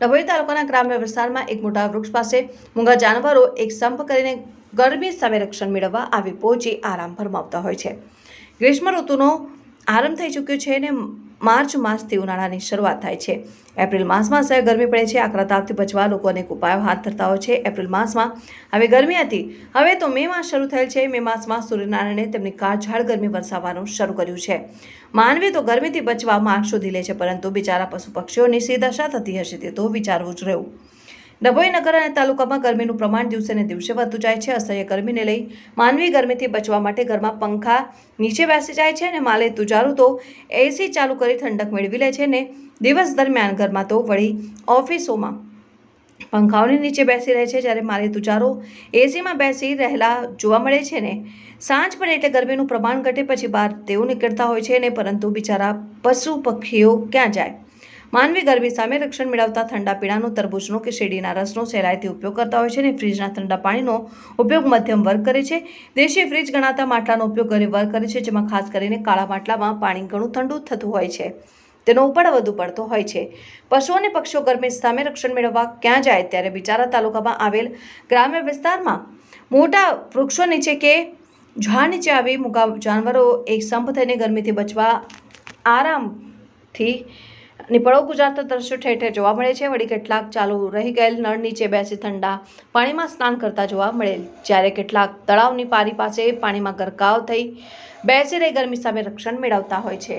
ડભોઈ તાલુકાના ગ્રામ્ય વિસ્તારમાં એક મોટા વૃક્ષ પાસે મૂંગા જાનવરો એક સંપ કરીને ગરમી સામે રક્ષણ મેળવવા આવી પહોંચી આરામ ફરમાવતા હોય છે. ગ્રીષ્મ ઋતુનો આરંભ થઈ ચૂક્યો છે અને માર્ચ માસથી ઉનાળાની શરૂઆત થાય છે. એપ્રિલ માસમાં અસહ્ય ગરમી પડે છે. આકરા તાપથી બચવા લોકો અનેક ઉપાયો હાથ ધરતા હોય છે. એપ્રિલ માસમાં હવે ગરમી હતી. હવે તો મે માસ શરૂ થયેલ છે. મે માસમાં સૂર્યનારાયણે તેમની કાળઝાળ ગરમી વરસાવવાનું શરૂ કર્યું છે. માનવી તો ગરમીથી બચવા માર્ગ શોધી લે છે, પરંતુ બિચારા પશુ પક્ષીઓની સી દશા થતી હશે તે તો વિચારવું જ રહ્યું. ડભોઈ નગર અને તાલુકામાં ગરમીનું પ્રમાણ દિવસે ને દિવસે વધતું જાય છે. અસહ્ય ગરમીને લઈ માનવી ગરમીથી બચવા માટે ઘરમાં પંખા નીચે બેસી જાય છે અને માલે તુજારું તો એસી ચાલુ કરી ઠંડક મેળવી લે છે ને દિવસ દરમિયાન ઘરમાં તો વળી ઓફિસોમાં પંખાઓની નીચે બેસી રહે છે. જ્યારે મારે તુજારો એસીમાં બેસી રહેલા જોવા મળે છે ને સાંજ પડે એટલે ગરમીનું પ્રમાણ ઘટે પછી બહાર તેઓ નીકળતા હોય છે ને પરંતુ બિચારા પશુ પક્ષીઓ ક્યાં જાય? માનવી ગરમી સામે રક્ષણ મેળવતા ઠંડા પીણાનો, તરબૂચનો કે શેરડીના રસનો સહેલાઈથી ઉપયોગ કરતા હોય છે અને ફ્રીજના ઠંડા પાણીનો ઉપયોગ મધ્યમ વર્ગ કરે છે. દેશી ફ્રીજ ગણાતા માટલાનો ઉપયોગ ગરીબ વર્ગ કરે છે, જેમાં ખાસ કરીને કાળા માટલામાં પાણી ઘણું ઠંડુ થતું હોય છે. તેનો ઉપાડ વધુ પડતો હોય છે. પશુઓ અને પક્ષીઓ ગરમી સામે રક્ષણ મેળવવા ક્યાં જાય ત્યારે બિચારા તાલુકામાં આવેલ ગ્રામ્ય વિસ્તારમાં મોટા વૃક્ષો નીચે કે ઝાડ નીચે આવી મૂકા જાનવરો એક સંપ થઈને ગરમીથી બચવા આરામથી નિપળો ગુજારતા દ્રશ્યો ઠેર ઠેર જોવા મળે છે. વળી કેટલાક ચાલુ રહી ગયેલ નળ નીચે બેસી ઠંડા પાણીમાં સ્નાન કરતા જોવા મળેલ. જ્યારે કેટલાક તળાવની પારી પાસે પાણીમાં ગરકાવ થઈ બેસી રહી ગરમી સામે રક્ષણ મેળવતા હોય છે.